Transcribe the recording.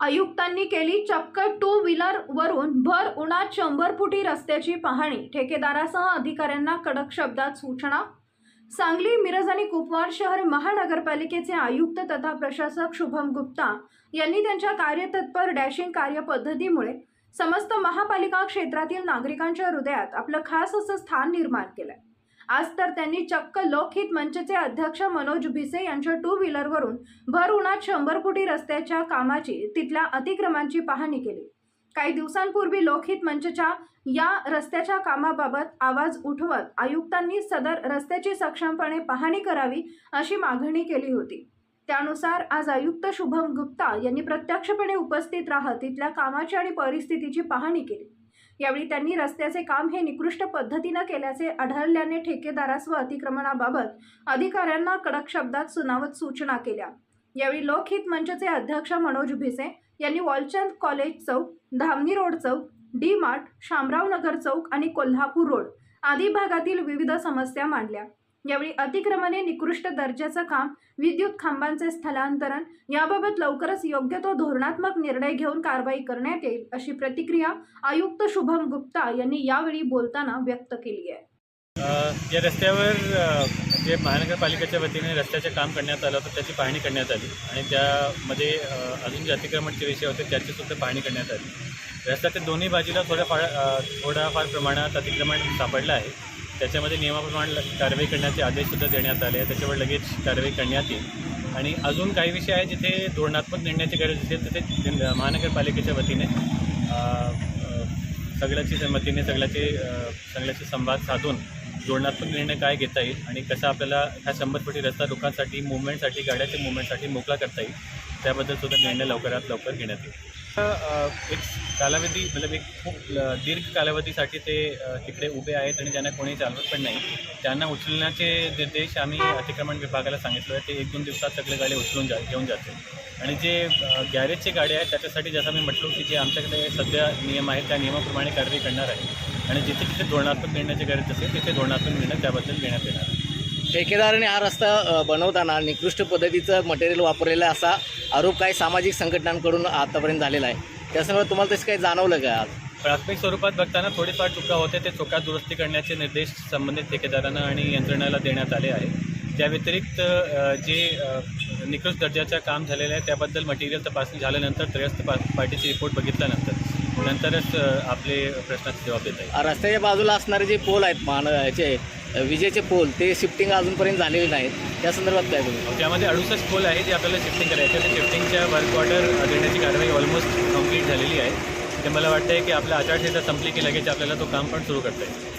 आयुक्तांनी केली चक्क टू व्हीलर वरून भर उन्हात शंभर फुटी रस्त्याची पाहणी. ठेकेदारासह अधिकाऱ्यांना कडक शब्दात सूचना. सांगली मिरज आणि कुपवाड शहर महानगरपालिकेचे आयुक्त तथा प्रशासक शुभम गुप्ता यांनी त्यांच्या कार्यतत्पर डॅशिंग कार्यपद्धतीमुळे समस्त महापालिका क्षेत्रातील नागरिकांच्या हृदयात आपलं खास असं स्थान निर्माण केलंय. आज तर त्यांनी चक्क लोकहित मंचचे अध्यक्ष मनोज भिसे यांच्या टू व्हीलरवरून भर उन्हात शंभर फुटी रस्त्याच्या कामाची तिथल्या अतिक्रमांची पाहणी केली. काही दिवसांपूर्वी लोकहित मंचच्या या रस्त्याच्या कामाबाबत आवाज उठवत आयुक्तांनी सदर रस्त्याची सक्षमपणे पाहणी करावी अशी मागणी केली होती. त्यानुसार आज आयुक्त शुभम गुप्ता यांनी प्रत्यक्षपणे उपस्थित राहत तिथल्या कामाची आणि परिस्थितीची पाहणी केली. यावेळी त्यांनी रस्त्याचे काम हे निकृष्ट पद्धतीनं केल्याचे आढळल्याने ठेकेदारास व अतिक्रमणाबाबत अधिकाऱ्यांना कडक शब्दात सुनावत सूचना केल्या. यावेळी लोकहित मंचचे अध्यक्ष मनोज भिसे यांनी वॉलचंद कॉलेज चौक धामणी रोड चौक डी मार्ट शामराव नगर चौक आणि कोल्हापूर रोड आदी भागातील विविध समस्या मांडल्या. यावेळी अतिक्रमणे निकृष्ट दर्जाचं काम विद्युत खांबांचे स्थलांतरण याबाबत लवकरच योग्य तो धोरणात्मक निर्णय घेऊन कारवाई करण्यात येईल अशी प्रतिक्रिया आयुक्त शुभम गुप्ता यांनी यावेळी बोलताना व्यक्त केली आहे. या रस्त्यावर जे महानगरपालिकेच्या वतीने रस्त्याचे काम करण्यात आलं होतं त्याची पाहणी करण्यात आली. आणि त्यामध्ये अजून जे अतिक्रमणचे विषय होते त्याची सुद्धा पाहणी करण्यात आली. रस्त्याच्या दोन्ही बाजूला थोड्याफार थोड्याफार प्रमाणात अतिक्रमण सापडलं आहे. त्याच्यामध्ये नियमाप्रमाणे कारवाई करण्याचे आदेशसुद्धा देण्यात आले त्याच्यावर लगेच कारवाई करण्यात येईल. आणि अजून काही विषय आहे जिथे धोरणात्मक निर्णयाची गरज असेल तिथे महानगरपालिकेच्या वतीने सगळ्याची संमतीने सगळ्याचे सगळ्याशी संवाद साधून धोरणात्मक निर्णय काय घेता येईल आणि कसा आपल्याला ह्या शंभर फुटी रस्ता लोकांसाठी मुवमेंटसाठी गाड्याच्या मुवमेंटसाठी मोकळा करता येईल त्याबद्दल सुद्धा निर्णय लवकरात लवकर घेण्यात येईल. एक कालावधी मतलब एक खूप दीर्घ कालावधीसाठी ते तिकडे उभे आहेत आणि ज्यांना कोणी चालवत पण नाही. त्यांना उचलण्याचे निर्देश आम्ही अतिक्रमण विभागाला सांगितलं आहे ते एक दोन दिवसात सगळे गाडी उचलून जा घेऊन जाते आणि जे गॅरेजचे गाड्या आहेत त्याच्यासाठी जसं मी म्हटलो की जे आमच्याकडे सध्या नियम आहेत त्या नियमाप्रमाणे कारवाई करणार आहे. आणि जिथे जिथे धोरणात्मक निर्णयाची गरज असेल तिथे धोरणात्मक निर्णय त्याबद्दल घेण्यात येणार ठेकेदाराने हा रस्ता बनवताना निकृष्ट पद्धतीचं मटेरियल वापरलेलं असा आरोप काही सामाजिक संघटनांकडून आतापर्यंत झालेला आहे. त्यासंदर्भात तुम्हाला तसं काही जाणवलं का? आज प्राथमिक स्वरूपात बघताना थोडीफार चुका होते ते चुका दुरुस्ती करण्याचे निर्देश संबंधित ठेकेदारांना आणि यंत्रणेला देण्यात आले आहे. त्या व्यतिरिक्त जे निकृष्ट दर्जाचं काम झालेलं आहे त्याबद्दल मटेरियल तपासणी झाल्यानंतर त्रयस्थ पा पार्टीची रिपोर्ट बघितल्यानंतर नंतरच आपले प्रश्नाचे जबाब देता येईल. आ, रस्त्याच्या बाजूला असणारे जे पोल आहेत मान याचे विजेचे पोल ते शिफ्टिंग अजूनपर्यंत झालेले नाहीत. त्या संदर्भात काय बोलू? त्यामध्ये अडुसष्ट पोल आहे जे आपल्याला शिफ्टिंग करायचे आहे शिफ्टिंगच्या वर्क ऑर्डर देण्याची कारवाई ऑलमोस्ट कंप्लीट झालेली आहे. ते मला वाटतं आहे की आपल्या आचारसंहिता संपली की लगेच आपल्याला तो काम पण सुरू करता येईल.